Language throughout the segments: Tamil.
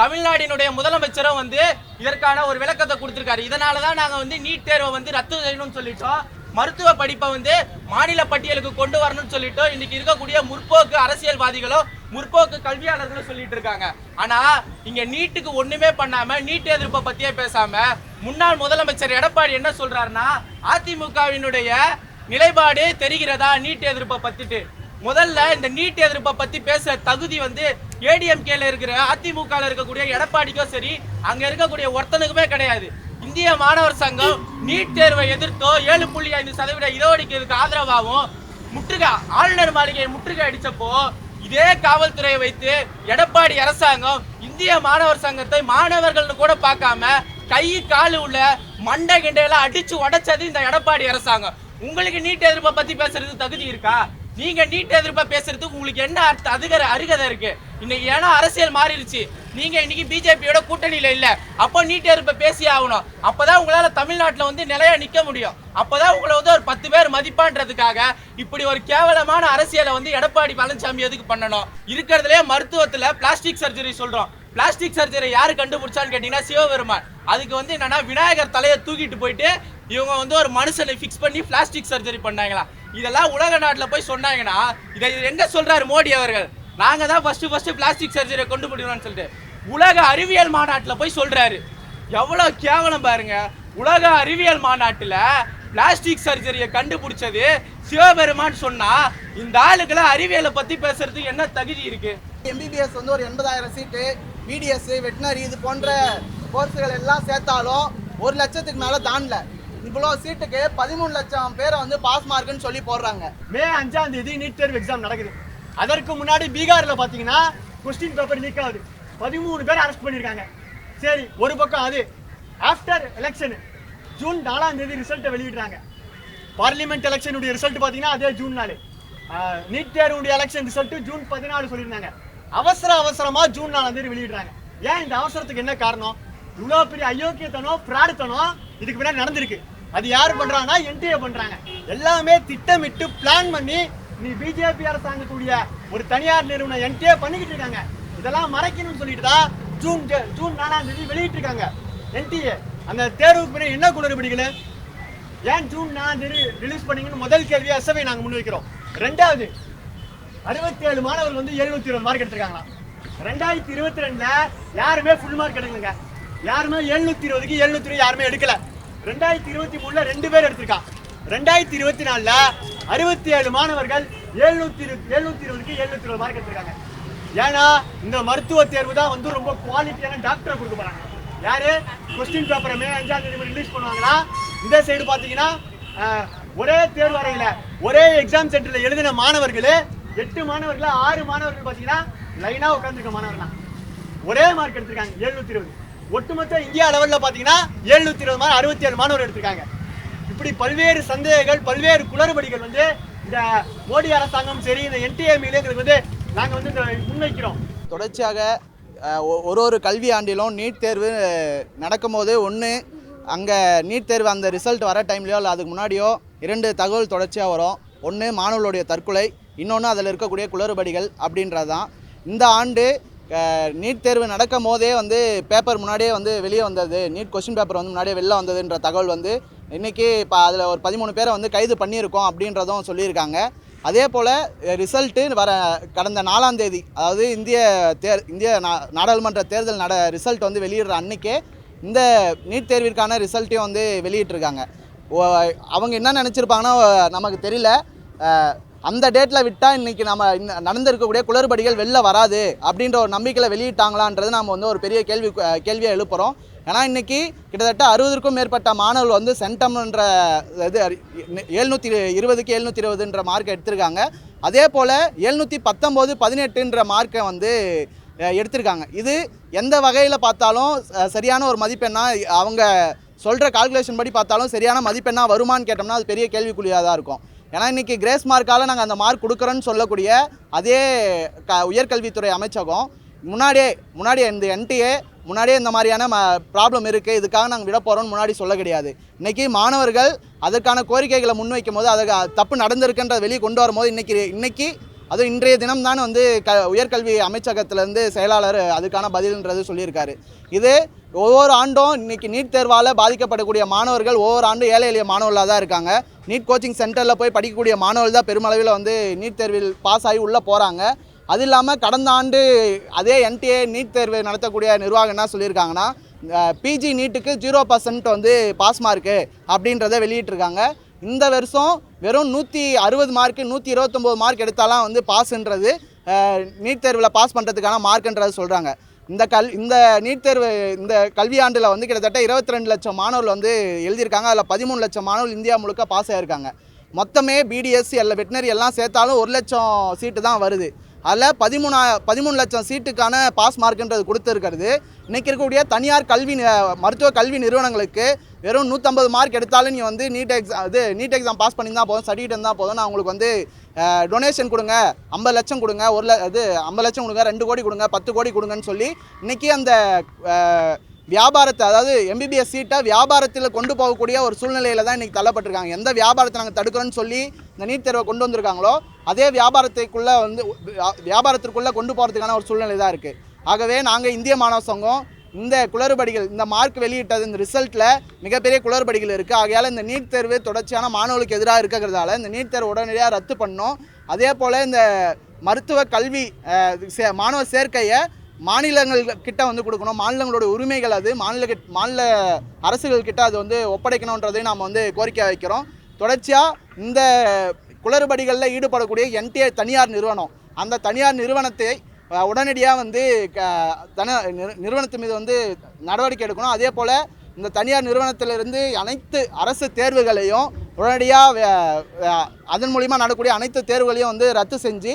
தமிழ்நாட்டினுடைய முதலமைச்சரும் வந்து இதற்கான ஒரு விளக்கத்தை கொடுத்துருக்காரு. இதனால தான் நாங்கள் வந்து நீட் தேர்வை வந்து ரத்து செய்யணும்னு சொல்லிட்டோம். மருத்துவ படிப்பை வந்து மாநில பட்டியலுக்கு கொண்டு வரணும்னு சொல்லிட்டு இன்னைக்கு இருக்கக்கூடிய முற்போக்கு அரசியல்வாதிகளும் முற்போக்கு கல்வியாளர்களும் சொல்லிட்டு இருக்காங்க. ஆனா இங்க நீட்டுக்கு ஒண்ணுமே பண்ணாம நீட் எதிர்ப்பை பத்தியே பேசாம முன்னாள் முதலமைச்சர் எடப்பாடி என்ன சொல்றாருன்னா அதிமுகவினுடைய நிலைப்பாடு தெரிகிறதா நீட் எதிர்ப்பை பத்திட்டு? முதல்ல இந்த நீட் எதிர்ப்பை பத்தி பேச தகுதி வந்து ஏடிஎம்கேல இருக்கிற அதிமுகல இருக்கக்கூடிய எடப்பாடிக்கோ சரி அங்க இருக்கக்கூடிய ஒருத்தனுக்குமே கிடையாது. இந்திய மாணவர் சங்கம் நீட் தேர்வை எதிர்த்தோ ஏழு புள்ளி ஐந்து சதவீத இடஒதுக்கீடுக்கு ஆதரவாகவும் முற்றுகை ஆளுநர் மாளிகையை முற்றுகை அடிச்சப்போ இதே காவல்துறையை வைத்து எடப்பாடி அரசாங்கம் இந்திய மாணவர் சங்கத்தை மாணவர்கள்னு கூட பார்க்காம கை காலு உள்ள மண்டை கிண்டையெல்லாம் அடிச்சு உடைச்சது இந்த எடப்பாடி அரசாங்கம். உங்களுக்கு நீட் எதிர்ப்பை பத்தி பேசுறது தகுதி இருக்கா? நீங்க நீட் எதிர்ப்பை பேசுறதுக்கு உங்களுக்கு என்ன அர்த்த அதிகார அருகதை இருக்கு? இன்னைக்கு ஏன்னா அரசியல் மாறிடுச்சு. நீங்க இன்னைக்கு பிஜேபியோட கூட்டணியில இல்ல. அப்போ நீட் எதிர்ப்பை பேசி ஆகணும். அப்பதான் உங்களால தமிழ்நாட்டுல வந்து நிலையா நிக்க முடியும். அப்பதான் உங்களை வந்து ஒரு பத்து பேர் மதிப்பான்றதுக்காக இப்படி ஒரு கேவலமான அரசியலை வந்து எடப்பாடி பழனிசாமி எதுக்கு பண்ணணும்? இருக்கிறதுலே மருத்துவத்துல பிளாஸ்டிக் சர்ஜரி சொல்றோம். பிளாஸ்டிக் சர்ஜரி யாரு கண்டுபிடிச்சான்னு கேட்டீங்கன்னா சிவபெருமான். அதுக்கு வந்து என்னன்னா விநாயகர் தலையை தூக்கிட்டு போயிட்டு இவங்க வந்து ஒரு மனுஷனை ஃபிக்ஸ் பண்ணி பிளாஸ்டிக் சர்ஜரி பண்ணாங்களா இதெல்லாம் உலக நாட்டில் போய் சொன்னாங்கன்னா இதை இது எங்க சொல்றாரு மோடி அவர்கள்? நாங்க தான் ஃபர்ஸ்ட் ஃபர்ஸ்ட் பிளாஸ்டிக் சர்ஜரியை கொண்டு போடுறோம்னு சொல்லிட்டு உலக அறிவியல் மாநாட்டில் போய் சொல்றாரு. எவ்வளோ கேவலம் பாருங்க. உலக அறிவியல் மாநாட்டில் பிளாஸ்டிக் சர்ஜரியை கண்டுபிடிச்சது சிவபெருமான் சொன்னா இந்த ஆளுக்குள்ள அறிவியலை பத்தி பேசுறதுக்கு என்ன தகுதி இருக்கு? எம்பிபிஎஸ் வந்து ஒரு எண்பதாயிரம் சீட்டு பிடிஎஸ் வெட்டினரி இது போன்ற கோர்ஸுகள் எல்லாம் சேர்த்தாலும் ஒரு லட்சத்துக்கு மேலே தாண்டல. இவ்வளோ சீட்டுக்கு பதிமூணு லட்சம் பேரை வந்து பாஸ் மார்க்குன்னு சொல்லி போடுறாங்க. மே அஞ்சாம் தேதி நீட் தேர்வு எக்ஸாம் நடக்குது. அதற்கு முன்னாடி பீகார்ல பாத்தீங்கன்னா கொஸ்டின் பேப்பர் லீக் ஆகுது. பதிமூணு பேர் அரெஸ்ட் பண்ணிருக்காங்க. சரி ஒரு பக்கம் அது. ஆஃப்டர் எலெக்ஷன் ஜூன் நாலாம் தேதி ரிசல்ட்டை வெளியிடுறாங்க. பார்லிமெண்ட் எலெக்ஷனுடைய ரிசல்ட் பார்த்தீங்கன்னா அதே ஜூன் நாலு நீட் தேர்வுடைய எலெக்ஷன் ரிசல்ட் ஜூன் பதினாலு சொல்லியிருந்தாங்க. அவசர அவசரமாக ஜூன் நாலாம் தேதி வெளியிடுறாங்க. ஏன் இந்த அவசரத்துக்கு என்ன காரணம்? இவ்வளோ பெரிய அயோக்கியத்தனம் பிராடுத்தனம் இதுக்கு முன்னாடி நடந்திருக்கு. அது யார் பண்றாங்கன்னா என்டிஏ பண்றாங்க. எல்லாமே திட்டமிட்டு பிளான் பண்ணி நீ பிஜேபி அரசாங்கக்கூடிய ஒரு தனியார் நிறுவனம் என்டிஏ பண்ணிக்கிட்டு இருக்காங்க. இதெல்லாம் மறைக்கணும்னு சொல்லிட்டு தான் ஜூன் ஜூன் நாலாம் தேதி வெளியிட்டு இருக்காங்க என்டிஏ. அந்த தேர்வுக்கு பின்னாடி என்ன குளறுபடிகள்? ஏன் ஜூன் நாலாம் தேதி ரிலீஸ் பண்ணீங்கன்னு முதல் கேள்வியை எஸ்எஃப்ஐ நாங்கள் முன்வைக்கிறோம் ரெண்டாவது அறுபத்தி ஏழு மாணவர்கள் வந்து எழுநூத்தி இருபது மார்க் எடுத்திருக்காங்களா ரெண்டாயிரத்தி இருபத்தி ரெண்டுல யாருமே ஃபுல் மார்க் எடுக்கலங்க. யாருமே எழுநூத்தி இருபதுக்கு எழுநூத்தி இருபது யாருமே எடுக்கல. ரெண்டாயிரத்தி இருபத்தி மூணுல ரெண்டு பேர் எடுத்திருக்கான் ரெண்டாயிரத்தி இருபத்தி நாலுல அறுபத்தி ஏழு மாணவர்கள் எழுநூத்தி எழுநூத்தி இருபதுக்கு எழுநூத்தி இருபது மார்க் எடுத்திருக்காங்க. ஏன்னா இந்த மருத்துவ தேர்வு தான் வந்து ரொம்ப குவாலிட்டியான டாக்டரை கொடுக்க போறாங்க. யாரு? கொஸ்டின் பேப்பரை மே அஞ்சாம் தேதி ரிலீஸ் பண்ணுவாங்கன்னா இந்த சைடு பாத்தீங்கன்னா ஒரே தேர்வு அறையில ஒரே எக்ஸாம் சென்டர்ல எழுதின மாணவர்கள் எட்டு மாணவர்கள் ஆறு மாணவர்கள் பாத்தீங்கன்னா லைனா உட்காந்துருக்க மாணவர்கள்? ஒரே மார்க் எடுத்திருக்காங்க எழுநூத்தி இருபது. ஒட்டுமொத்த இந்தியா லெவலில் பார்த்தீங்கன்னா எழுநூத்தி இருபது மார்க் அறுபத்தி ஏழு மாணவர் எடுத்திருக்காங்க. இப்படி பல்வேறு சந்தேகங்கள் பல்வேறு குளறுபடிகள் வந்து இந்த மோடி அரசாங்கம் சரி இந்த என்டிஎம்இலேங்கிறது வந்து நாங்கள் வந்து இந்த முன்வைக்கிறோம். தொடர்ச்சியாக ஒ- ஒரு ஒரு கல்வி ஆண்டிலும் நீட் தேர்வு நடக்கும்போது ஒன்று அங்கே நீட் தேர்வு அந்த ரிசல்ட் வர டைம்லையோ இல்லை அதுக்கு முன்னாடியோ இரண்டு தகவல் தொடர்ச்சியாக வரும். ஒன்று மாணவர்களுடைய தற்கொலை இன்னொன்று அதில் இருக்கக்கூடிய குளறுபடிகள் அப்படின்றது தான் இந்த ஆண்டு நீட் தேர்வு நடக்கும் போதே வந்து பேப்பர் முன்னாடியே வந்து வெளியே வந்தது. நீட் கொஸ்டின் பேப்பர் வந்து முன்னாடியே வெளில வந்ததுன்ற தகவல் வந்து இன்றைக்கி இப்போ அதில் ஒரு பதிமூணு பேரை வந்து கைது பண்ணியிருக்கோம் அப்படின்றதும் சொல்லியிருக்காங்க. அதே போல் ரிசல்ட்டு வர கடந்த நாலாம் தேதி அதாவது இந்திய தேர் இந்திய நாடாளுமன்ற தேர்தல் நட ரிசல்ட் வந்து வெளியிடுற அன்னைக்கே இந்த நீட் தேர்விற்கான ரிசல்ட்டையும் வந்து வெளியிட்டிருக்காங்க. ஓ- அவங்க என்ன நினச்சிருப்பாங்கன்னா நமக்கு தெரியல. அந்த டேட்டில் விட்டால் இன்றைக்கி நம்ம நடந்திருக்கக்கூடிய குளறுபடிகள் வெளில வராது அப்படின்ற ஒரு நம்பிக்கையில் வெளியிட்டாங்களான்றது நம்ம வந்து ஒரு பெரிய கேள்வி கேள்வியை எழுப்புகிறோம் ஏன்னா இன்றைக்கி கிட்டத்தட்ட அறுபதுக்கும் மேற்பட்ட மாணவர்கள் வந்து சென்டம்ன்ற இது எழுநூற்றி இருபதுக்கு எழுநூற்றி இருபதுன்ற மார்க் எடுத்திருக்காங்க. அதே போல் எழுநூற்றி பத்தொம்போது பதினெட்டுன்ற மார்க்கை வந்து எடுத்திருக்காங்க. இது எந்த வகையில் பார்த்தாலும் சரியான ஒரு மதிப்பெண்ணா அவங்க சொல்கிற கால்குலேஷன் படி பார்த்தாலும் சரியான மதிப்பெண்ணா வருமான்னு கேட்டோம்னா அது பெரிய கேள்விக்குறியாக தான் இருக்கும். ஏன்னா இன்றைக்கி கிரேஸ் மார்க்கால் நாங்கள் அந்த மார்க் கொடுக்குறோன்னு சொல்லக்கூடிய அதே க உயர்கல்வித்துறை அமைச்சகம் முன்னாடியே முன்னாடியே இந்த என்டிஏ முன்னாடியே இந்த மாதிரியான ம ப்ராப்ளம் இருக்குது இதுக்காக நாங்கள் விட போகிறோம்னு முன்னாடி சொல்ல கிடையாது. இன்றைக்கி மாணவர்கள் அதற்கான கோரிக்கைகளை முன்வைக்கும் போது அதுக்கு தப்பு நடந்திருக்குன்றத வெளியே கொண்டு வரும்போது இன்றைக்கி இன்றைக்கி அதுவும் இன்றைய தினம் தான் வந்து க உயர்கல்வி அமைச்சகத்திலேருந்து செயலாளர் அதுக்கான பதில்ன்றது சொல்லியிருக்காரு. இது ஒவ்வொரு ஆண்டும் இன்றைக்கி நீட் தேர்வால் பாதிக்கப்படக்கூடிய மாணவர்கள் ஒவ்வொரு ஆண்டும் ஏழை எளிய மாணவர்களாக தான் இருக்காங்க. நீட் கோச்சிங் சென்டரில் போய் படிக்கக்கூடிய மாணவர்கள் தான் பெருமளவில் வந்து நீட் தேர்வில் பாஸ் ஆகி உள்ளே போகிறாங்க அது இல்லாமல் கடந்த ஆண்டு அதே என்டிஏ நீட் தேர்வு நடத்தக்கூடிய நிர்வாகம் என்ன சொல்லியிருக்காங்கன்னா பிஜி நீட்டுக்கு ஜீரோ பர்சன்ட் வந்து பாஸ் மார்க்கு அப்படின்றத வெளியிட்டிருக்காங்க. இந்த வருஷம் வெறும் நூற்றி அறுபது மார்க்கு நூற்றி இருபத்தொம்போது மார்க் எடுத்தாலாம் வந்து பாஸ்ன்றது நீட் தேர்வில் பாஸ் பண்ணுறதுக்கான மார்க்குன்றது சொல்கிறாங்க இந்த கல் இந்த நீட் தேர்வு இந்த கல்வியாண்டில் வந்து கிட்டத்தட்ட இருபத்தி ரெண்டு லட்சம் மாணவர்கள் வந்து எழுதியிருக்காங்க. அதில் பதிமூணு லட்சம் மாணவர்கள் இந்தியா முழுக்க பாஸ் ஆகியிருக்காங்க மொத்தமே பிடிஎஸ் எல்லா வெட்டினரி எல்லாம் சேர்த்தாலும் ஒரு லட்சம் சீட்டு தான் வருது. அதில் பதிமூணா பதிமூணு லட்சம் சீட்டுக்கான பாஸ் மார்க்குன்றது கொடுத்துருக்கிறது. இன்றைக்கி இருக்கக்கூடிய தனியார் கல்வி மருத்துவ கல்வி நிறுவனங்களுக்கு வெறும் நூற்றம்பது மார்க் எடுத்தாலும் நீ வந்து நீட் எக்ஸாம் இது நீட் எக்ஸாம் பாஸ் பண்ணி தான் போதும் சர்டிஃபிகேட் இருந்தால் போதும். நான் உங்களுக்கு வந்து டொனேஷன் கொடுங்க ஐம்பது லட்சம் கொடுங்க ஒரு ல இது ஐம்பது லட்சம் கொடுங்க ரெண்டு கோடி கொடுங்க பத்து கோடி கொடுங்கன்னு சொல்லி இன்றைக்கி அந்த வியாபாரத்தை அதாவது எம்பிபிஎஸ் சீட்டை வியாபாரத்தில் கொண்டு போகக்கூடிய ஒரு சூழ்நிலையில் தான் இன்றைக்கி தள்ளப்பட்டிருக்காங்க. எந்த வியாபாரத்தை நாங்கள் தடுக்கிறோன்னு சொல்லி இந்த நீட் தேர்வை கொண்டு வந்திருக்காங்களோ அதே வியாபாரத்துக்குள்ளே வந்து வியாபாரத்திற்குள்ளே கொண்டு போகிறதுக்கான ஒரு சூழ்நிலை தான் இருக்குது ஆகவே நாங்கள் இந்திய மாணவ சங்கம் இந்த குளறுபடிகள் இந்த மார்க் வெளியிட்டது இந்த ரிசல்ட்டில் மிகப்பெரிய குளறுபடிகள் இருக்குது ஆகையால் இந்த நீட் தேர்வு தொடர்ச்சியான மாணவர்களுக்கு எதிராக இருக்கிறதால இந்த நீட் தேர்வு உடனடியாக ரத்து பண்ணோம் அதே போல் இந்த மருத்துவ கல்வி சே- மாணவர் சேர்க்கையை மாநிலங்கள் கிட்ட வந்து கொடுக்கணும். மாநிலங்களோட உரிமைகள் அது. மாநில மாநில அரசுகள் கிட்ட அது வந்து ஒப்படைக்கணுன்றதையும் நாம் வந்து கோரிக்கை வைக்கிறோம். தொடர்ச்சியாக இந்த குளறுபடிகளில் ஈடுபடக்கூடிய என்டிஏ தனியார் நிறுவனம் அந்த தனியார் நிறுவனத்தை உடனடியாக வந்து க தன நிறுவனத்து மீது வந்து நடவடிக்கை எடுக்கணும். அதே போல் இந்த தனியார் நிறுவனத்திலிருந்து அனைத்து அரசு தேர்வுகளையும் உடனடியாக அதன் மூலிமா நடக்கூடிய அனைத்து தேர்வுகளையும் வந்து ரத்து செஞ்சு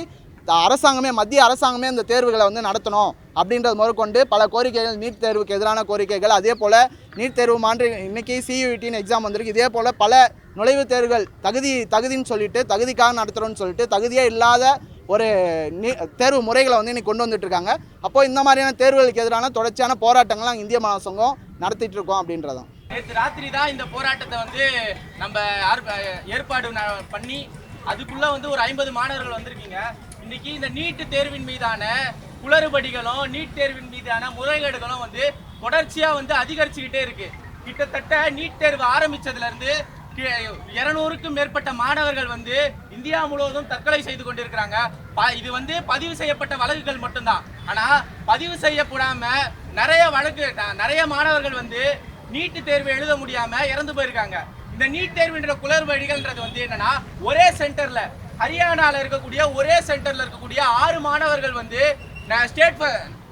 அரசாங்கமே மத்திய அரசாங்கமே இந்த தேர்வுகளை வந்து நடத்தணும் அப்படின்றது முதற்கொண்டு பல கோரிக்கைகள் நீட் தேர்வுக்கு எதிரான கோரிக்கைகள் அதே போல் நீட் தேர்வு மாற்றி இன்றைக்கி சியூஇடின்னு எக்ஸாம் வந்திருக்கு. இதே போல் பல நுழைவுத் தேர்வுகள் தகுதி தகுதின்னு சொல்லிட்டு தகுதிக்காக நடத்துகிறோன்னு சொல்லிட்டு தகுதியே இல்லாத ஒரு நீ தேர்வு முறைகளை வந்து இன்னைக்கு கொண்டு வந்துட்டுருக்காங்க. அப்போது இந்த மாதிரியான தேர்வுகளுக்கு எதிரான தொடர்ச்சியான போராட்டங்கள்லாம் இந்திய மாணவ நடத்திட்டு இருக்கோம் அப்படின்றதான் நேற்று ராத்திரி தான் இந்த போராட்டத்தை வந்து நம்ம ஏற்பாடு பண்ணி அதுக்குள்ளே வந்து ஒரு ஐம்பது மாணவர்கள் வந்திருக்கீங்க. இன்னைக்கு இந்த நீட்டு தேர்வின் மீதான குளறுபடிகளும் நீட் தேர்வின் மீதான முறைகேடுகளும் வந்து தொடர்ச்சியா வந்து அதிகரிச்சுக்கிட்டே இருக்கு. கிட்டத்தட்ட நீட் தேர்வு ஆரம்பிச்சதுல இருந்து இருநூறுக்கும் மேற்பட்ட மாணவர்கள் வந்து இந்தியா முழுவதும் தற்கொலை செய்து கொண்டிருக்கிறாங்க. இது வந்து பதிவு செய்யப்பட்ட வழக்குகள் மட்டும்தான். ஆனா பதிவு செய்யப்படாம நிறைய வழக்கு நிறைய மாணவர்கள் வந்து நீட்டு தேர்வு எழுத முடியாம இறந்து போயிருக்காங்க. இந்த நீட் தேர்வுன்ற குளறுபடிகள்ன்றது வந்து என்னன்னா ஒரே சென்டர்ல ஹரியானாவில் இருக்கக்கூடிய ஒரே சென்டரில் இருக்கக்கூடிய ஆறு மாணவர்கள் வந்து ஸ்டேட்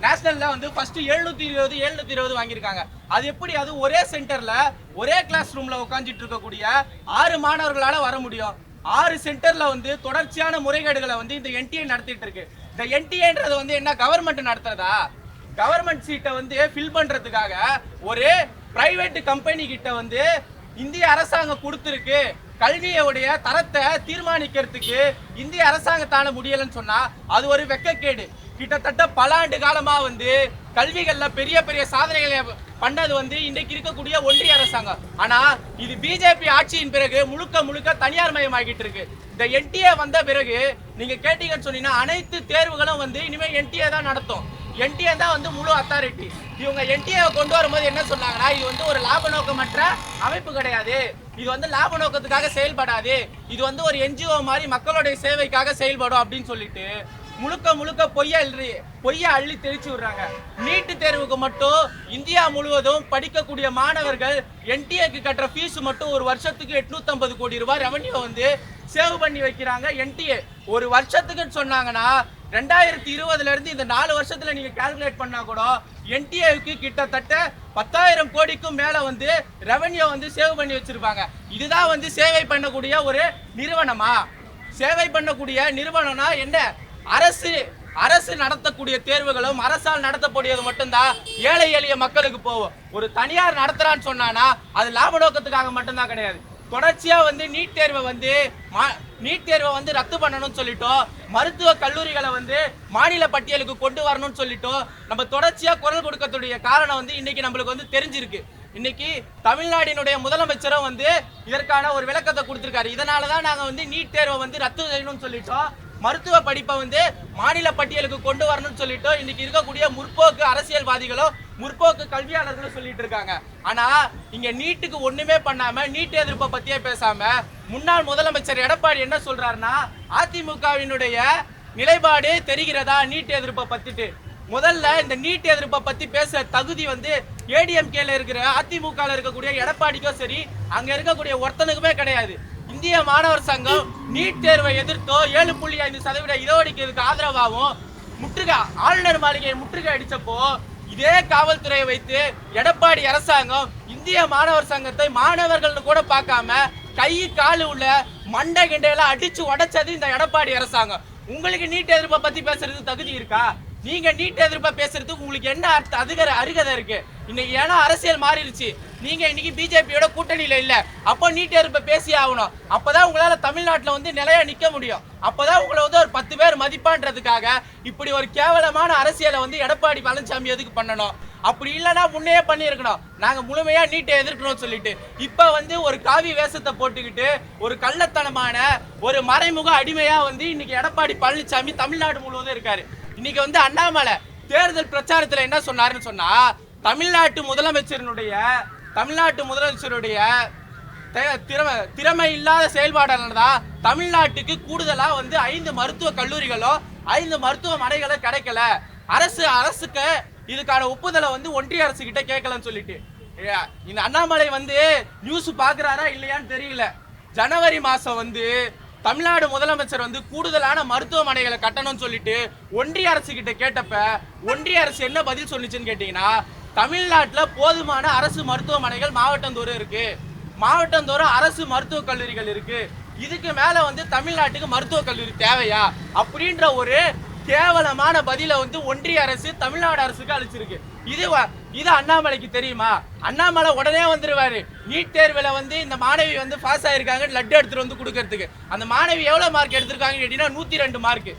நேஷனலில் வந்து ஃபஸ்ட்டு எழுநூற்றி இருபது எழுநூத்தி இருபது வாங்கியிருக்காங்க. அது எப்படி? அது ஒரே சென்டரில் ஒரே கிளாஸ் ரூமில் உட்காந்துட்டு இருக்கக்கூடிய ஆறு மாணவர்களால் வர முடியும். ஆறு சென்டரில் வந்து தொடர்ச்சியான முறைகேடுகளை வந்து இந்த என்டிஏ நடத்திட்டு இருக்கு. இந்த என்டிஏன்றது வந்து என்ன? கவர்மெண்ட் நடத்துறதா? கவர்மெண்ட் சீட்டை வந்து ஃபில் பண்ணுறதுக்காக ஒரு ப்ரைவேட் கம்பெனி கிட்ட வந்து இந்திய அரசாங்கம் கொடுத்துருக்கு. கல்வியோடைய தரத்தை தீர்மானிக்கிறதுக்கு இந்திய அரசாங்கத்தான முடியலன்னு சொன்னா அது ஒரு வெக்கக்கேடு. கிட்டத்தட்ட பல ஆண்டு காலமா வந்து கல்விகள்ல பெரிய பெரிய சாதனைகளை பண்ணது வந்து இன்னைக்கு இருக்கக்கூடிய ஒன்றிய அரசாங்கம். ஆனா இது பிஜேபி ஆட்சியின் பிறகு முழுக்க முழுக்க தனியார் மயமாகிட்டு இருக்கு. இந்த என்டிஏ வந்த பிறகு நீங்க கேட்டீங்கன்னு சொன்னீங்கன்னா அனைத்து தேர்வுகளும் வந்து இனிமே என்டிஏ தான் நடத்தும். என்டிஏ தான் வந்து முழு அத்தாரிட்டி இவங்க என்டிஏ கொண்டு வரும்போது என்ன சொன்னாங்கன்னா இது வந்து ஒரு லாப நோக்கமற்ற அமைப்பு கிடையாது. இது வந்து லாப நோக்கத்துக்காக செயல்படாது. இது வந்து ஒரு என்ஜிஓ மாதிரி மக்களுடைய சேவைக்காக செயல்படும் அப்படின்னு சொல்லிட்டு முழுக்க முழுக்க பொய்ய அள்ளி பொய்ய அள்ளி தெளிச்சு விடுறாங்க. நீட்டு தேர்வுக்கு மட்டும் இந்தியா முழுவதும் படிக்கக்கூடிய மாணவர்கள் என்டிஏக்கு கட்டுற ஃபீஸ் மட்டும் ஒரு வருஷத்துக்கு 850 கோடி ரூபாய் ரெவன்யூ வந்து சேவ் பண்ணி வைக்கிறாங்க. என்டிஏ ஒரு வருஷத்துக்குன்னு சொன்னாங்கன்னா ரெண்டாயிரத்தி இருபதுல இருந்து இந்த நாலு வருஷத்துல நீங்க கால்குலேட் பண்ணா கூட என்டிஏவுக்கு கிட்டத்தட்ட பத்தாயிரம் கோடிக்கும் மேல வந்து ரெவன்யூ வந்து சேவ் பண்ணி வச்சிருப்பாங்க. இதுதான் வந்து சேவை பண்ணக்கூடிய ஒரு நிறுவனமா? சேவை பண்ணக்கூடிய நிறுவனம்னா என்ன? அரசு அரசு நடத்தக்கூடிய தேர்வுகளும் அரசால் நடத்தக்கூடியது மட்டும்தான் ஏழை எளிய மக்களுக்கு போகும். ஒரு தனியார் நடத்துறான்னு சொன்னானா அது லாப நோக்கத்துக்காக மட்டும்தான் கிடையாது. தொடர்ச்சியா வந்து நீட் தேர்வை வந்து மா- நீட் தேர்வை வந்து ரத்து பண்ணணும்னு சொல்லிட்டோம். மருத்துவ கல்லூரிகளை வந்து மாநில பட்டியலுக்கு கொண்டு வரணும்னு சொல்லிட்டோம். நம்ம தொடர்ச்சியா குரல் கொடுக்கறதுடைய காரணம் வந்து இன்னைக்கு நம்மளுக்கு வந்து தெரிஞ்சிருக்கு. இன்னைக்கு தமிழ்நாடினுடைய முதலமைச்சரும் வந்து இதற்கான ஒரு விளக்கத்தை கொடுத்துருக்காரு. இதனால தான் நாங்கள் வந்து நீட் தேர்வை வந்து ரத்து செய்யணும்னு சொல்லிட்டோம். மருத்துவ படிப்பை வந்து மாநில பட்டியலுக்கு கொண்டு வரணும்னு சொல்லிட்டு இன்னைக்கு இருக்கக்கூடிய முற்போக்கு அரசியல்வாதிகளும் முற்போக்கு கல்வியாளர்களும் சொல்லிட்டு இருக்காங்க. ஆனா இங்க நீட்டுக்கு ஒண்ணுமே பண்ணாம நீட் எதிர்ப்பை பத்தியே பேசாம முன்னாள் முதலமைச்சர் எடப்பாடி என்ன சொல்றாருன்னா அதிமுகவினுடைய நிலைப்பாடு தெரிகிறதா நீட் எதிர்ப்பை பத்திட்டு? முதல்ல இந்த நீட் எதிர்ப்பை பத்தி பேச தகுதி வந்து ஏடிஎம்கேல இருக்கிற அதிமுக இருக்கக்கூடிய எடப்பாடிக்கும் சரி அங்க இருக்கக்கூடிய ஒருத்தனுக்குமே கிடையாது. இந்திய மாணவர் சங்கம் நீட் தேர்வை எதிர்த்தோ ஏழு புள்ளி ஐந்து சதவீத இடஒதுக்கீடுக்கு ஆதரவாகவும் முற்றுகை ஆளுநர் மாளிகையை முற்றுகை அடித்தப்போ இதே காவல்துறையை வைத்து எடப்பாடி அரசாங்கம் இந்திய மாணவர் சங்கத்தை மாணவர்கள்னு கூட பார்க்காம கை காலு உள்ள மண்டை கிண்டையெல்லாம் அடிச்சு உடைச்சது இந்த எடப்பாடி அரசாங்கம். உங்களுக்கு நீட் எதிர்ப்பை பத்தி பேசுறதுக்கு தகுதி இருக்கா? நீங்க நீட் எதிர்ப்பை பேசுறதுக்கு உங்களுக்கு என்ன அர்த்த அதிகர அருகதை இருக்கு? இன்னைக்கு ஏன்னா அரசியல் மாறிடுச்சு. நீங்க இன்னைக்கு பிஜேபியோட கூட்டணியில இல்ல. அப்போ நீட் எதிர்ப்பை பேசி ஆகணும். அப்பதான் உங்களால தமிழ்நாட்டுல வந்து நிலையா நிக்க முடியும். அப்பதான் உங்களை வந்து ஒரு பத்து பேர் மதிப்பான்றதுக்காக இப்படி ஒரு கேவலமான அரசியலை வந்து எடப்பாடி பழனிசாமி எதுக்கு பண்ணணும்? அப்படி இல்லைன்னா முன்னையே பண்ணியிருக்கணும். நாங்கள் முழுமையாக நீட்டை எதிர்க்கணும்னு சொல்லிட்டு இப்போ வந்து ஒரு காவி வேஷத்தை போட்டுக்கிட்டு ஒரு கள்ளத்தனமான ஒரு மறைமுக அடிமையாக வந்து இன்னைக்கு எடப்பாடி பழனிசாமி தமிழ்நாடு முழுவதும் இருக்காரு. இன்னைக்கு வந்து அண்ணாமலை தேர்தல் பிரச்சாரத்தில் என்ன சொன்னாருன்னு சொன்னா தமிழ்நாட்டு முதலமைச்சரினுடைய தமிழ்நாட்டு முதலமைச்சருடைய திறமை திறமை இல்லாத செயல்பாடால தான் தமிழ்நாட்டுக்கு கூடுதலாக வந்து ஐந்து மருத்துவ கல்லூரிகளோ ஐந்து மருத்துவமனைகளோ கிடைக்கல. அரசு அரசுக்கு இதுக்கான ஒப்புதலை வந்து ஒன்றிய அரசு கிட்ட கேட்கலன்னு சொல்லிட்டு. இந்த அண்ணாமலை வந்து நியூஸ் பார்க்குறாரா இல்லையான்னு தெரியல. ஜனவரி மாதம் வந்து தமிழ்நாடு முதலமைச்சர் வந்து கூடுதலான மருத்துவமனைகளை கட்டணும்னு சொல்லிட்டு ஒன்றிய அரசு கிட்ட கேட்டப்ப ஒன்றிய அரசு என்ன பதில் சொன்னுச்சுன்னு கேட்டீங்கன்னா தமிழ்நாட்டில் போதுமான அரசு மருத்துவமனைகள் மாவட்டந்தோறும் இருக்கு. மாவட்டந்தோறும் அரசு மருத்துவக் கல்லூரிகள் இருக்கு. இதுக்கு மேல வந்து தமிழ்நாட்டுக்கு மருத்துவக் கல்லூரி தேவையா? அப்படின்ற ஒரு கேவலமான பதிலை வந்து ஒன்றிய அரசு தமிழ்நாடு அரசுக்கு அளிச்சிருக்கு. இது வ- இது அண்ணாமலைக்கு தெரியுமா? அண்ணாமலை உடனே வந்துருவாரு. நீட் தேர்வில் வந்து இந்த மாணவி வந்து பாஸ் ஆயிருக்காங்க லட்டு எடுத்துட்டு வந்து கொடுக்கறதுக்கு. அந்த மாணவி எவ்வளவு மார்க் எடுத்திருக்காங்கன்னு கேட்டீங்கன்னா நூத்தி ரெண்டு மார்க்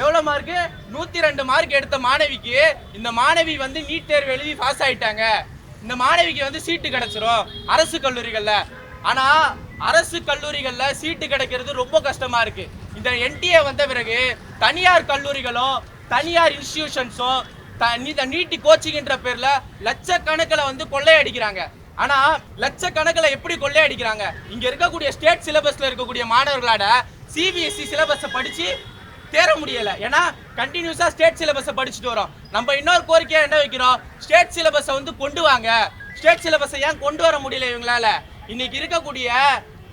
எவ்வளோ மார்க்கு நூற்றி ரெண்டு மார்க் எடுத்த மாணவிக்கு இந்த மாணவி வந்து நீட் தேர்வு எழுதி பாஸ் ஆகிட்டாங்க இந்த மாணவிக்கு வந்து சீட்டு கிடைச்சிரும் அரசு கல்லூரிகளில். ஆனால் அரசு கல்லூரிகளில் சீட்டு கிடைக்கிறது ரொம்ப கஷ்டமாக இருக்குது இந்த என்டிஏ வந்த பிறகு தனியார் கல்லூரிகளும் தனியார் இன்ஸ்டிடியூஷன்ஸும் இந்த நீட்டு கோச்சிங்ன்ற பேரில் லட்சக்கணக்கில் வந்து கொள்ளையடிக்கிறாங்க. ஆனா லட்சக்கணக்கில் எப்படி கொள்ளையடிக்கிறாங்க? இங்க இருக்கக்கூடிய ஸ்டேட் சிலபஸ்ல இருக்கக்கூடிய மாணவர்களோட சிபிஎஸ்சி சிலபஸை படிச்சு தேர முடியல. ஏன்னா கண்டினியூஸா ஸ்டேட் சிலபஸை படிச்சுட்டு வரோம். நம்ம இன்னொரு கோரிக்கையை என்ன வைக்கிறோம்? ஸ்டேட் சிலபஸை வந்து கொண்டு வாங்க. ஸ்டேட் சிலபஸை ஏன் கொண்டு வர முடியல இவங்களால? இன்னைக்கு இருக்கக்கூடிய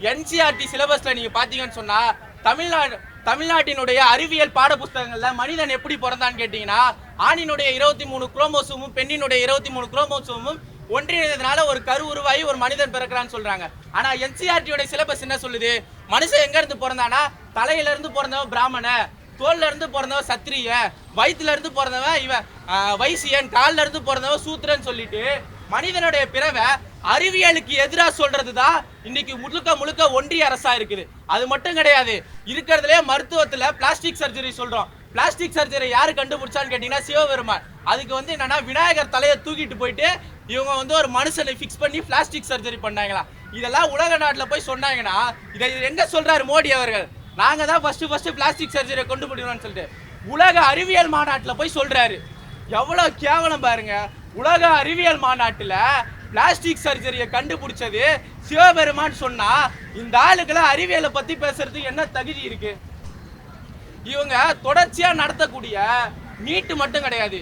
என்சிஆர்டி சிலபஸ்ல நீங்க பாத்தீங்கன்னு சொன்னா தமிழ்நாடு தமிழ்நாட்டினுடைய அறிவியல் பாட புஸ்தகங்கள்ல மனிதன் எப்படி பிறந்தான்னு கேட்டீங்கன்னா ஆணினுடைய இருபத்தி மூணு குரோமோசோமும் பெண்ணினுடைய இருபத்தி மூணு குரோமோசோமும் ஒன்றிணைந்ததுனால ஒரு கரு உருவாகி ஒரு மனிதன் பிறக்கிறான்னு சொல்றாங்க. ஆனா என்சிஆர்டியோட சிலபஸ் என்ன சொல்லுது? மனுஷன் எங்க இருந்து பிறந்தானா தலையில இருந்து பிறந்தவன் பிராமண தோல்ல இருந்து பிறந்தவன் சத்திரிய வயிற்றுல இருந்து பிறந்தவன் இவன் வைசியன் கால்ல இருந்து பிறந்தவன் சூத்திரன் சொல்லிட்டு மனிதனுடைய பிறவை அறிவியலுக்கு எதிராக சொல்றது தான் இன்னைக்கு முழுக்க முழுக்க ஒன்றிய அரசா இருக்குது. அது மட்டும் கிடையாது. இருக்கிறதுலே மருத்துவத்துல பிளாஸ்டிக் சர்ஜரி சொல்றோம். பிளாஸ்டிக் சர்ஜரி யாரு கண்டுபிடிச்சான்னு கேட்டீங்கன்னா சிவபெருமான். அதுக்கு வந்து என்னன்னா விநாயகர் தலையை தூக்கிட்டு போயிட்டு இவங்க வந்து ஒரு மனுஷனை ஃபிக்ஸ் பண்ணி பிளாஸ்டிக் சர்ஜரி பண்ணாங்களா? இதெல்லாம் உலக நாட்டில் போய் சொன்னாங்கன்னா இதை எங்க சொல்றாரு மோடி அவர்கள்? நாங்கள் தான் ஃபஸ்ட்டு ஃபஸ்ட்டு பிளாஸ்டிக் சர்ஜரியை கொண்டு போடுவோம்னு சொல்லிட்டு உலக அறிவியல் மாநாட்டில் போய் சொல்கிறாரு எவ்வளோ கேவலம் பாருங்க. உலக அறிவியல் மாநாட்டில் பிளாஸ்டிக் சர்ஜரியை கண்டுபிடிச்சது சிவபெருமான் சொன்னால் இந்த ஆளுக்கெல்லாம் அறிவியலை பற்றி பேசுறதுக்கு என்ன தகுதி இருக்கு? இவங்க தொடர்ச்சியாக நடத்தக்கூடிய நீட்டு மட்டும் கிடையாது.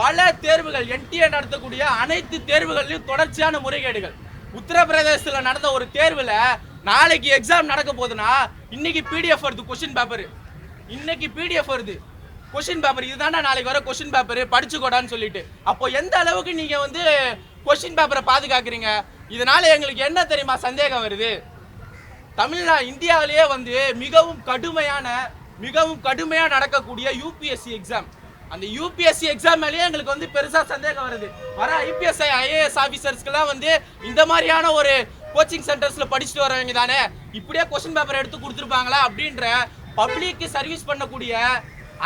பல தேர்வுகள் என்டிஏ நடத்தக்கூடிய அனைத்து தேர்வுகளிலும் தொடர்ச்சியான முறைகேடுகள். உத்தரப்பிரதேசத்தில் நடந்த ஒரு தேர்வில் நாளைக்கு எக்ஸாம் நடக்க போகுதுன்னா இன்னைக்கு பிடிஎஃப் வருது கொஸ்டின் பேப்பர் இன்னைக்கு பிடிஎஃப் வருது. கொஸ்டின் பேப்பர் இதுதான்டா நாளைக்கு வர கொஸ்டின் பேப்பர் படிச்சுக்கோடான்னு சொல்லிட்டு. அப்போ எந்த அளவுக்கு நீங்க வந்து கொஸ்டின் பேப்பரை பாதுகாக்கிறீங்க? இதனால எங்களுக்கு என்ன தெரியுமா சந்தேகம் வருது? தமிழ்நா இந்தியாவிலேயே வந்து மிகவும் கடுமையான மிகவும் கடுமையா நடக்கக்கூடிய யூபிஎஸ்சி எக்ஸாம் அந்த யூபிஎஸ்சி எக்ஸாம் மேலேயே எங்களுக்கு வந்து பெருசா சந்தேகம் வருது. வர ஐபிஎஸ் ஐஏஎஸ் ஆஃபீஸர்ஸ்க்கெல்லாம் வந்து இந்த மாதிரியான ஒரு கோச்சிங் சென்டர்ஸ்ல படிச்சுட்டு வரவங்க தானே இப்படியே கொஸ்டின் பேப்பர் எடுத்து கொடுத்துருப்பாங்களா அப்படின்ற பப்ளிக்கு சர்வீஸ் பண்ணக்கூடிய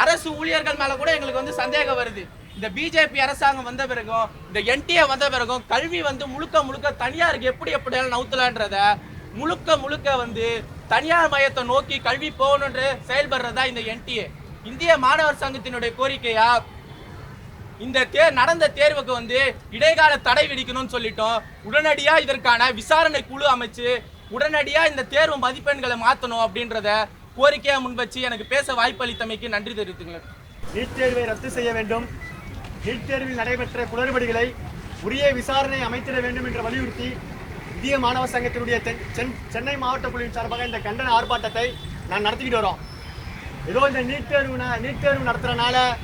அரசு ஊழியர்கள் மேல கூட எங்களுக்கு வந்து சந்தேகம் வருது. இந்த பிஜேபி அரசாங்கம் வந்த பிறகும் இந்த என்டிஏ வந்த பிறகும் கல்வி வந்து முழுக்க முழுக்க தனியாருக்கு எப்படி எப்படியாலும் நவுத்தலான்றத முழுக்க முழுக்க வந்து தனியார் மையத்தை நோக்கி கல்வி போகணுன்ற செயல்படுறதா இந்த என்டிஏ இந்திய மாணவர் சங்கத்தினுடைய கோரிக்கையா இந்த தேர் நடந்த தேர்வுக்கு வந்து இடைக்கால தடை விதிக்கணும்னு சொல்லிட்டோம். உடனடியாக இதற்கான விசாரணை குழு அமைச்சு உடனடியாக இந்த தேர்வு மதிப்பெண்களை மாற்றணும் அப்படின்றத கோரிக்கையாக முன்வச்சு எனக்கு பேச வாய்ப்பளித்தமைக்கு நன்றி தெரிவித்துங்களேன் நீட் தேர்வை ரத்து செய்ய வேண்டும். நீட் தேர்வில் நடைபெற்ற குளறுபடிகளை உரிய விசாரணை அமைத்திட வேண்டும் என்று வலியுறுத்தி இந்திய மாணவர் சங்கத்தினுடைய தென் சென்- சென்னை மாவட்ட குழுவின் சார்பாக இந்த கண்டன ஆர்ப்பாட்டத்தை நான் நடத்திக்கிட்டு வரோம். ஏதோ இந்த நீட் தேர்வு ந- நீட் தேர்வு நடத்துகிறனால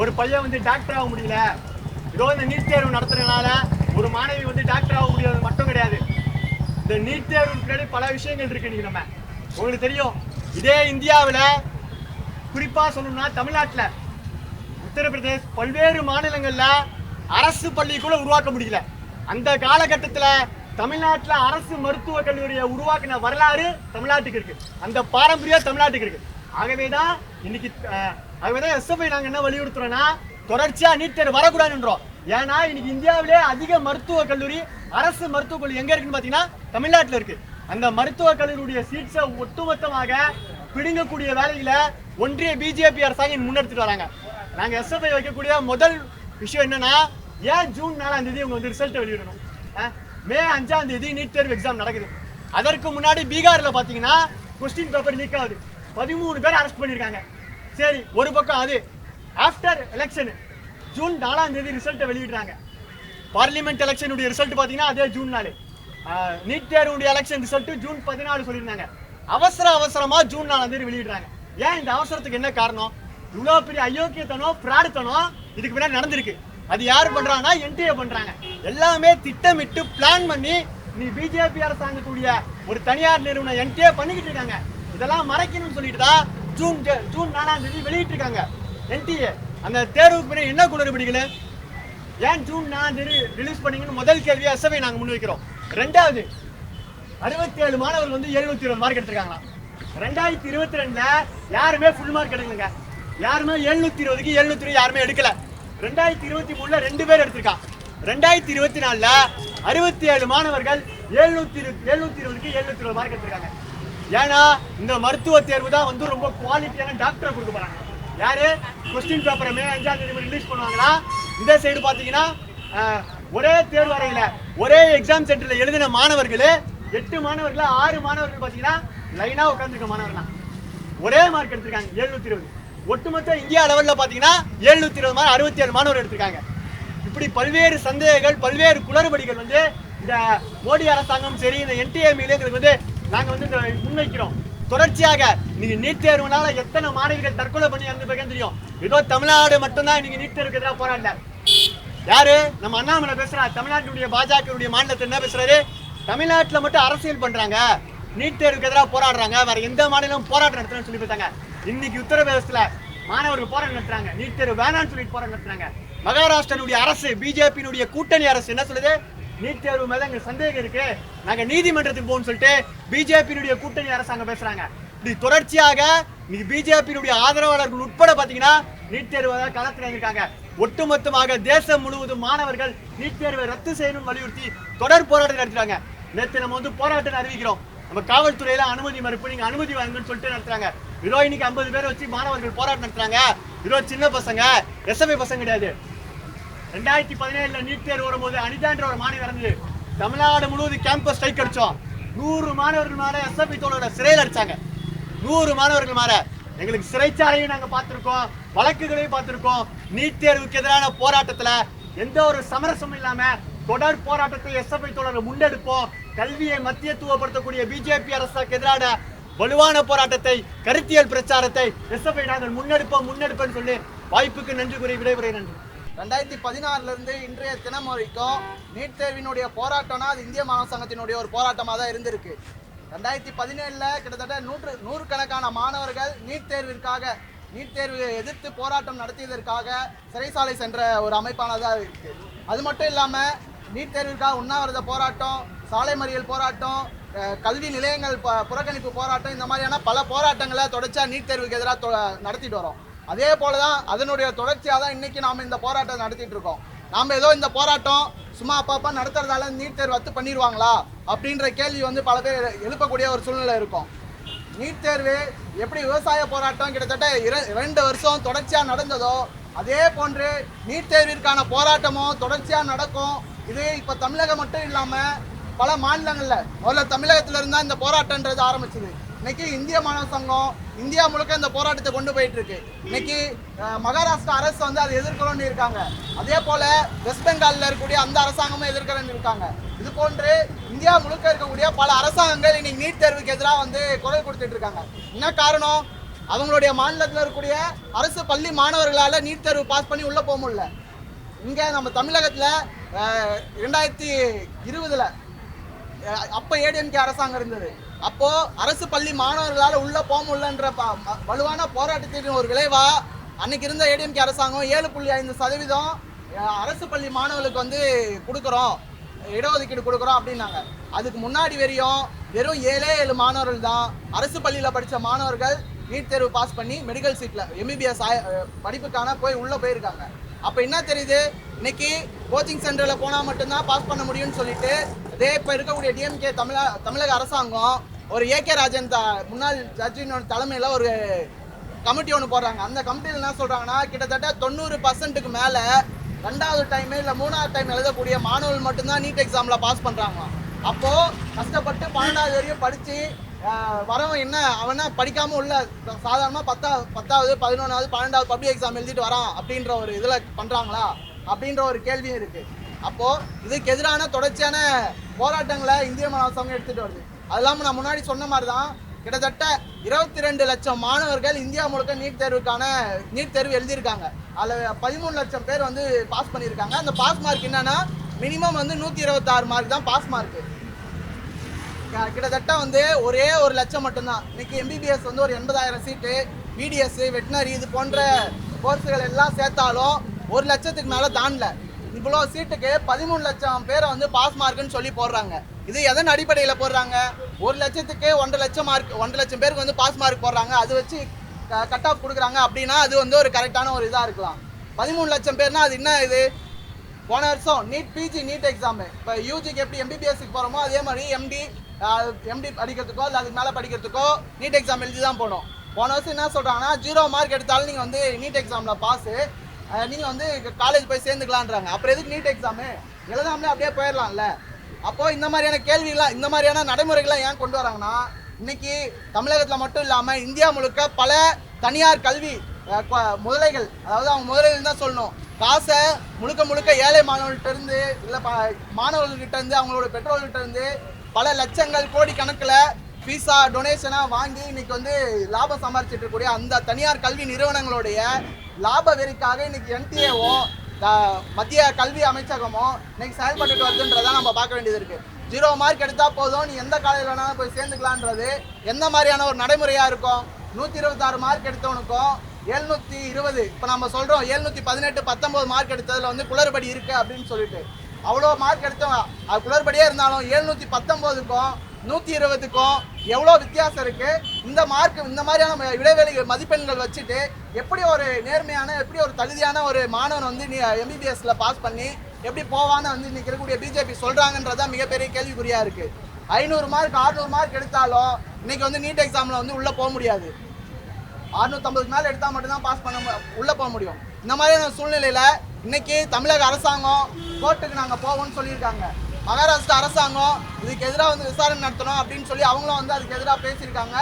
ஒரு பையன் வந்து டாக்டர் ஆக முடியல. ஏதோ இந்த நீட் தேர்வு நடத்துறதுனால ஒரு மாணவி வந்து டாக்டர் ஆக முடியாது மட்டும் கிடையாது. இந்த நீட் தேர்வு பின்னாடி பல விஷயங்கள் இருக்கு இன்னைக்கு நம்ம. உங்களுக்கு தெரியும் இதே இந்தியாவில் குறிப்பாக சொல்லணும்னா தமிழ்நாட்டில் உத்தரப்பிரதேஷ் பல்வேறு மாநிலங்களில் அரசு பள்ளி கூட உருவாக்க முடியல. அந்த காலகட்டத்தில் தமிழ்நாட்டில் அரசு மருத்துவக் கல்லூரியை உருவாக்கின வரலாறு தமிழ்நாட்டுக்கு இருக்கு. அந்த பாரம்பரியம் தமிழ்நாட்டுக்கு இருக்கு. ஆகவேதான் இன்னைக்கு ஆகவேதான் எஸ்எஃப்ஐ நாங்கள் என்ன வலியுறுத்துறோம்னா தொடர்ச்சியாக நீட் தேர்வு வரக்கூடாதுன்றோம். ஏன்னா இன்னைக்கு இந்தியாவிலே அதிக மருத்துவக் கல்லூரி அரசு மருத்துவக் கல்லூரி எங்கே இருக்குன்னு பார்த்தீங்கன்னா தமிழ்நாட்டில் இருக்கு. அந்த மருத்துவக் கல்லூரியுடைய சீட்ஸை ஒட்டுமொத்தமாக பிடுங்கக்கூடிய வேலையில ஒன்றிய பிஜேபி அரசாங்கம் முன்னெடுத்துட்டு வராங்க. நாங்கள் எஸ்எஃப்ஐ வைக்கக்கூடிய முதல் விஷயம் என்னன்னா ஏன் ஜூன் நாலாம் தேதி உங்க வந்து ரிசல்ட்டை வெளியிடணும்? மே அஞ்சாம் தேதி நீட் தேர்வு எக்ஸாம் நடக்குது. அதற்கு முன்னாடி பீகாரில் பார்த்தீங்கன்னா கொஸ்டின் பேப்பர் லீக் ஆகுது. பதிமூணு பேர் அரெஸ்ட் பண்ணியிருக்காங்க. சரி ஒரு பக்கம் அது. ஆஃப்டர் எலெக்ஷன் ஜூன் நாலாம் தேதி ரிசல்ட்டை வெளியிடுறாங்க. பார்லிமெண்ட் எலெக்ஷனுடைய ரிசல்ட் பார்த்தீங்கன்னா அதே ஜூன் நாலு நீட் தேர்வுடைய எலெக்ஷன் ரிசல்ட் ஜூன் பதினாலு சொல்லியிருந்தாங்க. அவசர அவசரமா ஜூன் நாலாம் தேதி வெளியிடுறாங்க. ஏன் இந்த அவசரத்துக்கு என்ன காரணம்? இவ்வளோ பெரிய அயோக்கியத்தனம் பிராடுத்தனம் இதுக்கு பின்னாடி நடந்திருக்கு. அது யார் பண்றாங்கன்னா என்டிஏ பண்றாங்க. எல்லாமே திட்டமிட்டு பிளான் பண்ணி நீ பிஜேபி அரசாங்கத்துடைய ஒரு தனியார் நிறுவனம் என்டிஏ பண்ணிக்கிட்டு இருக்காங்க. இதெல்லாம் மறைக்கணும்னு சொல்லிட்டு தான் ஜூன் ஜூன் நாலாம் தேதி வெளியிட்டு இருக்காங்க என்டிஏ அந்த தேர்வுக்கு பின்னாடி என்ன குளறுபடிகள் ஏன் ஜூன் நாலாம் தேதி ரிலீஸ் பண்ணீங்கன்னு முதல் கேள்வியை எஸ்எஃப்ஐ நாங்கள் முன்வைக்கிறோம். ரெண்டாவது அறுபத்தி ஏழு மாணவர்கள் வந்து எழுநூத்தி இருபது மார்க் எடுத்திருக்காங்களா ரெண்டாயிரத்தி இருபத்தி ரெண்டுல யாருமே ஃபுல் மார்க் எடுக்கலங்க. யாருமே எழுநூத்தி இருபதுக்கு எழுநூத்தி இருபது யாருமே எடுக்கல. ரெண்டாயிரத்தி இருபத்தி மூணுல ரெண்டு பேர் எடுத்திருக்கான் ரெண்டாயிரத்தி இருபத்தி நாலுல அறுபத்தி ஏழு மாணவர்கள் எழுநூத்தி எழுநூத்தி இருபதுக்கு எழுநூத்தி இருபது மார்க் எடுத்திருக்காங்க. ஏன்னா இந்த மருத்துவ தேர்வு தான் வந்து ரொம்ப குவாலிட்டியான டாக்டரை கொடுக்க போறாங்க. யாரு? கொஸ்டின் பேப்பரை மே அஞ்சாம் தேதி ரிலீஸ் பண்ணுவாங்கன்னா இந்த சைடு பாத்தீங்கன்னா ஒரே தேர்வு அறையில ஒரே எக்ஸாம் சென்டர்ல எழுதின மாணவர்கள் எட்டு மாணவர்கள் ஆறு மாணவர்கள் பாத்தீங்கன்னா லைனா உட்காந்துருக்க மாணவர்கள்? ஒரே மார்க் எடுத்திருக்காங்க எழுநூத்தி இருபது. ஒட்டுமொத்த இந்தியா லெவலில் பார்த்தீங்கன்னா எழுநூத்தி இருபது மார்க் அறுபத்தி ஏழு மாணவர் எடுத்திருக்காங்க. இப்படி பல்வேறு சந்தேகங்கள் பல்வேறு குளறுபடிகள் வந்து இந்த மோடி அரசாங்கம் சரி இந்த என்டிஏ மீதுங்கிறது வந்து நாங்க வந்து இந்த முன்வைக்கிறோம். தொடர்ச்சியாக நீங்க நீட் தேர்வுனால எத்தனை மாணவிகள் தற்கொலை பண்ணி இறந்து போய் தெரியும். ஏதோ தமிழ்நாடு மட்டும்தான் நீங்க நீட் தேர்வுக்கு எதிராக போராடல யாரு? நம்ம அண்ணாமலை பேசுறா தமிழ்நாட்டுடைய பாஜகவுடைய மாநிலத்தில் என்ன பேசுறாரு? தமிழ்நாட்டுல மட்டும் அரசியல் பண்றாங்க. நீட் தேர்வுக்கு எதிராக போராடுறாங்க. வேற எந்த மாநிலமும் போராட்டம் நடத்தணும்னு சொல்லி பார்த்தாங்க இன்னைக்கு உத்தரப்பிரதேசத்துல மாணவர்கள் போராட்டம் நடத்துறாங்க. நீட் தேர்வு வேணாம்னு சொல்லிட்டு போராட்டம் நடத்துறாங்க. மகாராஷ்டிரனுடைய அரசு பிஜேபியினுடைய கூட்டணி அரசு என்ன சொல்லுது? நீட் தேர்வு மேல எங்களுக்கு சந்தேகம் இருக்கு. நாங்க நீதிமன்றத்துக்கு போகணும்னு சொல்லிட்டு பிஜேபியினுடைய கூட்டணி அரசாங்கம் பேசுறாங்க. இப்படி தொடர்ச்சியாக இன்னைக்கு பிஜேபியினுடைய ஆதரவாளர்கள் உட்பட பாத்தீங்கன்னா நீட் தேர்வு களத்தில் இருக்காங்க ஒட்டுமொத்தமாக தேசம் முழுவதும் மாணவர்கள் நீட் தேர்வை ரத்து செய்யணும்னு வலியுறுத்தி தொடர் போராட்டம் நடத்துறாங்க நேற்று நம்ம வந்து போராட்டம் அறிவிக்கிறோம். நம்ம காவல்துறையில அனுமதி மறுப்பு நீங்க அனுமதி வாங்கன்னு சொல்லிட்டு நடத்துறாங்க. இதோ இன்னைக்கு ஐம்பது பேரை வச்சு மாணவர்கள் போராட்டம் நடத்துறாங்க. இதோ சின்ன பசங்க எஸ்எம்ஐ பசங்க கிடையாது. ரெண்டாயிரத்தி பதினேழுல நீட் தேர்வு வரும்போது அனிதான்ற ஒரு மாணவி இறந்தது தமிழ்நாடு முழுவதும் கேம்பஸ் ஸ்ட்ரைக் அடிச்சோம். நூறு மாணவர்கள் மேல எஸ்எஃப்ஐ தோழரோட சிறையில் அடிச்சாங்க. நூறு மாணவர்கள் மேல. எங்களுக்கு சிறைச்சாலையும் நாங்கள் பார்த்துருக்கோம். வழக்குகளையும் பார்த்துருக்கோம். நீட் தேர்வுக்கு எதிரான போராட்டத்தில் எந்த ஒரு சமரசமும் இல்லாமல் தொடர் போராட்டத்தை எஸ்எஃப்ஐ தோழர்கள் முன்னெடுப்போம். கல்வியை மத்தியத்துவப்படுத்தக்கூடிய பிஜேபி அரசுக்கு எதிரான வலுவான போராட்டத்தை கருத்தியல் பிரச்சாரத்தை எஸ்எஃப்ஐ நாங்கள் முன்னெடுப்போம் முன்னெடுப்போம்னு சொல்லி வாய்ப்புக்கு நன்றி கூறி விடைபெறுகிறேன் நன்றி. ரெண்டாயிரத்தி பதினாறுல இருந்து இன்றைய தினம் வரைக்கும் நீட் தேர்வினுடைய போராட்டம்னா அது இந்திய மாணவ சங்கத்தினுடைய ஒரு போராட்டமாக தான் இருந்திருக்கு. ரெண்டாயிரத்தி பதினேழுல கிட்டத்தட்ட நூற்று நூறுக்கணக்கான மாணவர்கள் நீட் தேர்விற்காக நீட் தேர்வு எதிர்த்து போராட்டம் நடத்தியதற்காக சிறைசாலை சென்ற ஒரு அமைப்பானதாக இருக்கு. அது மட்டும் இல்லாமல் நீட் தேர்விற்காக உண்ணாவிரத போராட்டம் சாலை மறியல் போராட்டம் கல்வி நிலையங்கள் ப- புறக்கணிப்பு போராட்டம் இந்த மாதிரியான பல போராட்டங்களை தொடர்ச்சியாக நீட் தேர்வுக்கு எதிராக நடத்திட்டு வரோம் அதே போல தான் அதனுடைய தொடர்ச்சியாக தான் இன்றைக்கி நாம் இந்த போராட்டம் நடத்திட்டு இருக்கோம். நாம் ஏதோ இந்த போராட்டம் சும்மா அப்பாப்பா நடத்துறதால நீட் தேர்வு ரத்து பண்ணிடுவாங்களா? அப்படின்ற கேள்வி வந்து பல பேர் எழுப்பக்கூடிய ஒரு சூழ்நிலை இருக்கும். நீட் தேர்வு எப்படி விவசாய போராட்டம் கிட்டத்தட்ட இர- ரெண்டு வருஷம் தொடர்ச்சியாக நடந்ததோ அதே போன்று நீட் தேர்விற்கான போராட்டமும் தொடர்ச்சியாக நடக்கும். இது இப்போ தமிழகம் மட்டும் இல்லாமல் பல மாநிலங்களில் முதல்ல தமிழகத்திலிருந்து தான் இந்த போராட்டன்றது ஆரம்பிச்சது. இன்னைக்கு இந்திய மாணவ சங்கம் இந்தியா முழுக்க இந்த போராட்டத்தை கொண்டு போயிட்டு இருக்கு இன்னைக்கு மகாராஷ்டிரா அரசு வந்து அதை எதிர்க்கணும்னு இருக்காங்க. அதே போல வெஸ்ட் பெங்கால்ல இருக்கக்கூடிய அந்த அரசாங்கமும் எதிர்க்கணும்னு இருக்காங்க. இது போன்று இந்தியா முழுக்க இருக்கக்கூடிய பல அரசாங்கங்கள் இன்னைக்கு நீட் தேர்வுக்கு எதிராக வந்து குரல் கொடுத்துட்டு இருக்காங்க. என்ன காரணம்? அவங்களுடைய மாநிலத்தில் இருக்கக்கூடிய அரசு பள்ளி மாணவர்களால் நீட் தேர்வு பாஸ் பண்ணி உள்ளே போக முடியல. இங்கே நம்ம தமிழகத்தில் ரெண்டாயிரத்தி இருபதில் அப்போ ஏடிஎம்கே அரசாங்கம் இருந்தது. அப்போ அரசு பள்ளி மாணவர்களால் உள்ள போக முடியலன்ற ப- வலுவான போராட்டத்தின் ஒரு விளைவா அன்னைக்கு இருந்த ஏடிஎம்கே அரசாங்கம் ஏழு புள்ளி ஐந்து சதவீதம் அரசு பள்ளி மாணவர்களுக்கு வந்து கொடுக்குறோம் இடஒதுக்கீடு கொடுக்குறோம் அப்படின்னாங்க. அதுக்கு முன்னாடி வரையும் வெறும் ஏழே ஏழு மாணவர்கள் தான் அரசு பள்ளியில் படித்த மாணவர்கள் நீட் தேர்வு பாஸ் பண்ணி மெடிக்கல் சீட்டில் எம்பிபிஎஸ் படிப்புக்கான போய் உள்ளே போயிருக்காங்க. அப்போ என்ன தெரியுது? இன்னைக்கு கோச்சிங் சென்டரில் போனால் மட்டும்தான் பாஸ் பண்ண முடியும்னு சொல்லிட்டு அதே இப்போ இருக்கக்கூடிய டிஎம்கே தமிழ தமிழக அரசாங்கம் ஒரு ஏகே ராஜன் த முன்னாள் ஜட்ஜினோட தலைமையில் ஒரு கமிட்டி ஒன்று போடுறாங்க. அந்த கமிட்டியில் என்ன சொல்கிறாங்கன்னா கிட்டத்தட்ட தொண்ணூறு பர்சன்ட்டுக்கு மேலே ரெண்டாவது டைம் இல்லை மூணாவது டைம் எழுதக்கூடிய மாணவர்கள் மட்டும்தான் நீட் எக்ஸாமில் பாஸ் பண்ணுறாங்க அப்போது கஷ்டப்பட்டு பன்னெண்டாவது வரையும் படித்து வரவன் என்ன அவனா படிக்காமல் உள்ள சாதாரணமாக பத்தா பத்தாவது பதினொன்றாவது பன்னெண்டாவது பப்ளிக் எக்ஸாம் எழுதிட்டு வரான் அப்படின்ற ஒரு இதில் பண்ணுறாங்களா அப்படின்ற ஒரு கேள்வியும் இருக்குது அப்போது இதுக்கு எதிரான தொடர்ச்சியான போராட்டங்களை இந்திய மாணவ சங்கம் எடுத்துகிட்டு வருது. அது இல்லாமல் நான் முன்னாடி சொன்ன மாதிரி தான் கிட்டத்தட்ட இருபத்தி ரெண்டு லட்சம் மாணவர்கள் இந்தியா முழுக்க நீட் தேர்வுக்கான நீட் தேர்வு எழுதியிருக்காங்க. அதில் பதிமூணு லட்சம் பேர் வந்து பாஸ் பண்ணியிருக்காங்க. அந்த பாஸ் மார்க் என்னன்னா மினிமம் வந்து நூற்றி இருபத்தாறு மார்க் தான் பாஸ் மார்க் கிட்டத்தட்ட வந்து ஒரே ஒரு லட்சம் மட்டும்தான். இன்னைக்கு எம்பிபிஎஸ் வந்து ஒரு எண்பதாயிரம் சீட்டு பிடிஎஸ் வெட்டினரி இது போன்ற கோர்ஸுகள் எல்லாம் சேர்த்தாலும் ஒரு லட்சத்துக்கு மேலே தாண்டல. இவ்வளோ சீட்டுக்கு பதிமூணு லட்சம் பேரை வந்து பாஸ் மார்க்குன்னு சொல்லி போடுறாங்க. இது எதன் அடிப்படையில் போடுறாங்க? ஒரு லட்சத்துக்கு ஒன்றரை லட்சம் மார்க் ஒன்றரை லட்சம் பேருக்கு வந்து பாஸ் மார்க் போடுறாங்க. அது வச்சு கட் ஆஃப் கொடுக்குறாங்க அப்படின்னா அது வந்து ஒரு கரெக்டான ஒரு இதாக இருக்கலாம். பதிமூணு லட்சம் பேர்னா அது என்ன இது? போன வருஷம் நீட் பிஜி நீட் எக்ஸாமு இப்போ யூஜிக்கு எப்படி எம்பிபிஎஸ்க்கு போகிறோமோ அதே மாதிரி எம்டி எம்டி படிக்கிறதுக்கோ இல்லை அதுக்கு மேலே படிக்கிறதுக்கோ நீட் எக்ஸாம் எழுதி தான் போகணும் போன வருஷம் என்ன சொல்கிறாங்கன்னா ஜீரோ மார்க் எடுத்தாலும் நீங்கள் வந்து நீட் எக்ஸாமில் பாஸு நீங்கள் வந்து காலேஜ் போய் சேர்ந்துக்கலான்றாங்க அப்புறம் எதுக்கு நீட் எக்ஸாமு எழுதாமலே அப்படியே போயிடலாம்ல. அப்போ இந்த மாதிரியான கேள்விகள்லாம் இந்த மாதிரியான நடைமுறைகளை ஏன் கொண்டு வராங்கன்னா இன்னைக்கு தமிழகத்தில் மட்டும் இல்லாமல் இந்தியா முழுக்க பல தனியார் கல்வி முதலைகள் அதாவது அவங்க முதலைகள் தான் சொல்லணும். காசை முழுக்க முழுக்க ஏழை மாணவர்கள்ட்ட இருந்து இல்லை ப மாணவர்கள்கிட்ட இருந்து அவங்களோட பெற்றோர்கள்ட்ட இருந்து பல லட்சங்கள் கோடி கணக்கில் ஃபீஸா டொனேஷனாக வாங்கி இன்னைக்கு வந்து லாபம் சம்பாரிச்சிட்டு இருக்கக்கூடிய அந்த தனியார் கல்வி நிறுவனங்களுடைய லாப வெறிக்காக இன்னைக்கு என்டிஏவும் மத்திய கல்வி அமைச்சகமும் இன்னைக்கு செயல்பட்டுட்டு வருதுன்றதை நம்ம பார்க்க வேண்டியது இருக்கு. ஜீரோ மார்க் எடுத்தா போதும். நீ எந்த காலேஜ் வேணாலும் போய் சேர்ந்துக்கலான்றது எந்த மாதிரியான ஒரு நடைமுறையா இருக்கும்? நூற்றி இருபத்தாறு மார்க் எடுத்தவனுக்கும் எழுநூத்தி இருபது இப்போ நம்ம சொல்றோம் எழுநூத்தி பதினெட்டு பத்தொன்பது மார்க் எடுத்ததுல வந்து குளறுபடி இருக்கு அப்படின்னு சொல்லிட்டு. அவ்வளோ மார்க் எடுத்தவன் அது குளறுபடியே இருந்தாலும் எழுநூத்தி பத்தொன்பதுக்கும் நூற்றி இருபதுக்கும் எவ்வளோ வித்தியாசம் இருக்கு? இந்த மார்க் இந்த மாதிரியான இடைவெளி மதிப்பெண்கள் வச்சுட்டு எப்படி ஒரு நேர்மையான எப்படி ஒரு தகுதியான ஒரு மாணவன் வந்து நீ எம்பிபிஎஸ்ல பாஸ் பண்ணி எப்படி போவான்னு வந்து இன்னைக்கு இருக்கக்கூடிய பிஜேபி சொல்கிறாங்கன்றதான் மிகப்பெரிய கேள்விக்குறியாக இருக்கு. ஐநூறு மார்க் அறுநூறு மார்க் எடுத்தாலும் இன்னைக்கு வந்து நீட் எக்ஸாமில் வந்து உள்ளே போக முடியாது. அறுநூத்தம்பதுக்கு மேலே எடுத்தால் மட்டும்தான் பாஸ் பண்ண உள்ளே போக முடியும். இந்த மாதிரியான சூழ்நிலையில் இன்னைக்கு தமிழக அரசாங்கம் கோர்ட்டுக்கு நாங்கள் போவோம்னு சொல்லியிருக்காங்க. மகாராஷ்டிரா அரசாங்கம் இதுக்கு எதிராக வந்து விசாரணை நடத்தணும் அப்படின்னு சொல்லி அவங்களும் வந்து அதுக்கு எதிராக பேசியிருக்காங்க.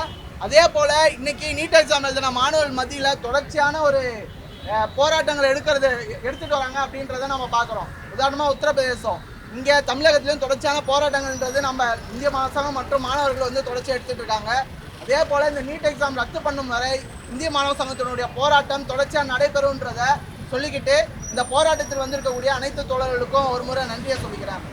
அதே போல் இன்னைக்கு நீட் எக்ஸாம் எழுதின மாணவர்கள் மத்தியில் தொடர்ச்சியான ஒரு போராட்டங்கள் எடுக்கிறது எடுத்துகிட்டு வராங்க அப்படின்றத நம்ம பார்க்குறோம். உதாரணமாக உத்தரப்பிரதேசம். இங்கே தமிழகத்திலும் தொடர்ச்சியான போராட்டங்கள்ன்றது நம்ம இந்திய அரசாங்கம் மற்றும் மாணவர்கள் வந்து தொடர்ச்சி எடுத்துகிட்டு இருக்காங்க. அதே போல் இந்த நீட் எக்ஸாம் ரத்து பண்ணும் வரை இந்திய மாணவ சங்கத்தினுடைய போராட்டம் தொடர்ச்சியாக நடைபெறும்ன்றத சொல்லிக்கிட்டு இந்த போராட்டத்தில் வந்திருக்கக்கூடிய அனைத்து தோழர்களுக்கும் ஒரு முறை நன்றியை சொல்லிக்கிறேன்.